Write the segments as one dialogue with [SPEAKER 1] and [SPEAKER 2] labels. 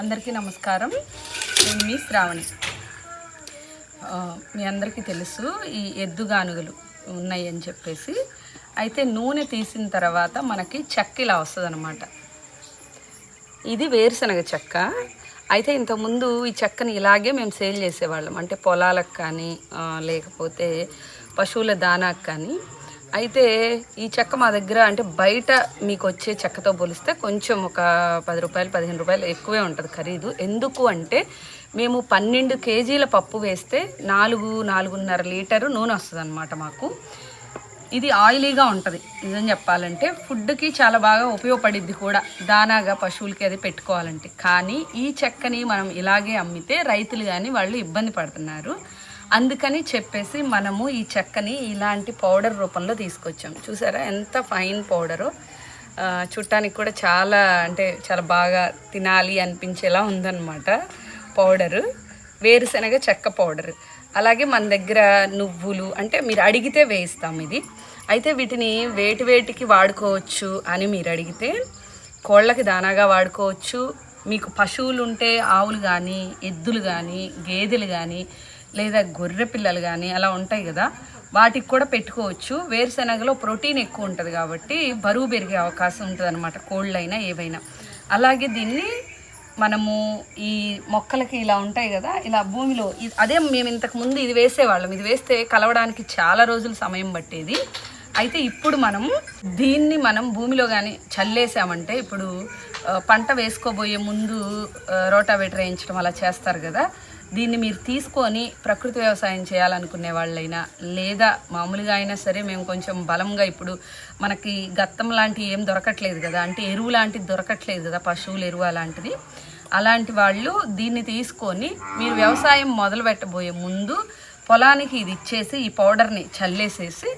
[SPEAKER 1] అందరికీ నమస్కారం. నేను మీ శ్రావణి. మీ అందరికీ తెలుసు ఈ ఎద్దుగానుగలు ఉన్నాయి అని చెప్పేసి. అయితే నూనె తీసిన తర్వాత మనకి చెక్క ఇలా వస్తుంది ఇది వేరుశనగ చెక్క. అయితే ఇంతకుముందు ఈ చెక్కని ఇలాగే మేము సేల్ చేసేవాళ్ళం. అంటే పొలాలకు కానీ లేకపోతే పశువుల దానాకు కానీ. అయితే ఈ చెక్క మా దగ్గర అంటే బయట మీకు వచ్చే చెక్కతో పోలిస్తే కొంచెం ఒక పది రూపాయలు పదిహేను రూపాయలు ఎక్కువే ఉంటుంది ఖరీదు. ఎందుకు అంటే మేము పన్నెండు కేజీల పప్పు వేస్తే నాలుగు నాలుగున్నర లీటరు నూనె వస్తుంది మాకు. ఇది ఆయిలీగా ఉంటుంది నిజం చెప్పాలంటే. ఫుడ్కి చాలా బాగా ఉపయోగపడిద్ది కూడా దానాగా పశువులకి అది పెట్టుకోవాలంటే. కానీ ఈ చెక్కని మనం ఇలాగే అమ్మితే రైతులు కానీ వాళ్ళు ఇబ్బంది పడుతున్నారు. అందుకని చెప్పేసి మనము ఈ చెక్కని ఇలాంటి పౌడర్ రూపంలో తీసుకొచ్చాం. చూసారా? ఎంత ఫైన్ పౌడరు. చుట్టానికి కూడా చాలా అంటే చాలా బాగా తినాలి అనిపించేలా ఉందన్నమాట పౌడరు. వేరుశనగ చెక్క పౌడర్. అలాగే మన దగ్గర నువ్వులు అంటే మీరు అడిగితే వేయిస్తాం ఇది. అయితే వీటిని వేటి వేటికి వాడుకోవచ్చు అని మీరు అడిగితే కోళ్ళకి దానాగా వాడుకోవచ్చు. మీకు పశువులు ఉంటే ఆవులు కానీ ఎద్దులు కానీ గేదెలు కానీ లేదా గొర్రె పిల్లలు కానీ అలా ఉంటాయి కదా వాటికి కూడా పెట్టుకోవచ్చు. వేరుశనగలో ప్రోటీన్ ఎక్కువ ఉంటుంది కాబట్టి బరువు పెరిగే అవకాశం ఉంటుంది అనమాట కోళ్ళైనా ఏవైనా. అలాగే దీన్ని మనము ఈ మొక్కలకి ఇలా ఉంటాయి కదా ఇలా భూమిలో అదే మేము ఇంతకు ముందు ఇది వేసేవాళ్ళం. ఇది వేస్తే కలవడానికి చాలా రోజులు సమయం పట్టేది. అయితే ఇప్పుడు మనం దీన్ని మనం భూమిలో కానీ చల్లేసామంటే ఇప్పుడు పంట వేసుకోబోయే ముందు రోటావేటర్ వేయించడం అలా చేస్తారు కదా దీన్ని మీరు తీసుకొని ప్రకృతి వ్యవసాయం చేయాలనుకునే వాళ్ళైనా లేదా మామూలుగా అయినా సరే మేము కొంచెం బలంగా ఇప్పుడు మనకి గత్తం లాంటివి ఏం దొరకట్లేదు కదా అంటే ఎరువు లాంటిది దొరకట్లేదు కదా పశువుల ఎరువు అలాంటిది. అలాంటి వాళ్ళు దీన్ని తీసుకొని మీరు వ్యవసాయం మొదలు పెట్టబోయే ముందు పొలానికి ఇది ఇచ్చేసి ఈ పౌడర్ని చల్లేసేసి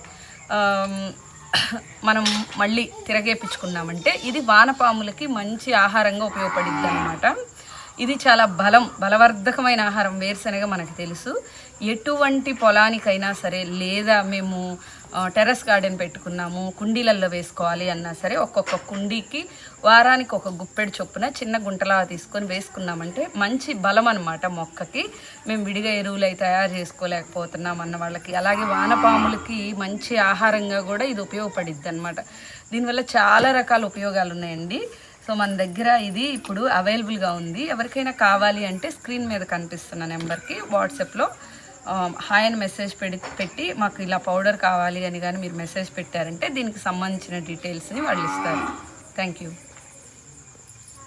[SPEAKER 1] మనం మళ్ళీ తిరగేపించుకున్నామంటే ఇది వానపాములకి మంచి ఆహారంగా ఉపయోగపడిద్ది అనమాట ఇది చాలా బలం బలవర్ధకమైన ఆహారం వేరుశనగ మనకు తెలుసు. ఎటువంటి పొలానికైనా సరే లేదా మేము టెర్రస్ గార్డెన్ పెట్టుకున్నాము కుండీలల్లో వేసుకోవాలి అన్నా సరే ఒక్కొక్క కుండీకి వారానికి ఒక గుప్పెడు చొప్పున చిన్న గుంటలా తీసుకొని వేసుకున్నామంటే మంచి బలం అనమాట మొక్కకి. మేము విడిగా ఎరువులు అయితే తయారు చేసుకోలేకపోతున్నాం అన్న వాళ్ళకి. అలాగే వానపాములకి మంచి ఆహారంగా కూడా ఇది ఉపయోగపడిద్ది అనమాట దీనివల్ల చాలా రకాల ఉపయోగాలు ఉన్నాయండి సో మన దగ్గర ఇది ఇప్పుడు అవైలబుల్గా ఉంది. ఎవరికైనా కావాలి అంటే స్క్రీన్ మీద కనిపిస్తున్న నెంబర్కి వాట్సాప్లో హాయ్ అని మెసేజ్ పెడి పెట్టి మాకు ఇలా పౌడర్ కావాలి అని కానీ మీరు మెసేజ్ పెట్టారంటే దీనికి సంబంధించిన డీటెయిల్స్ని వాళ్ళు ఇస్తారు. Thank you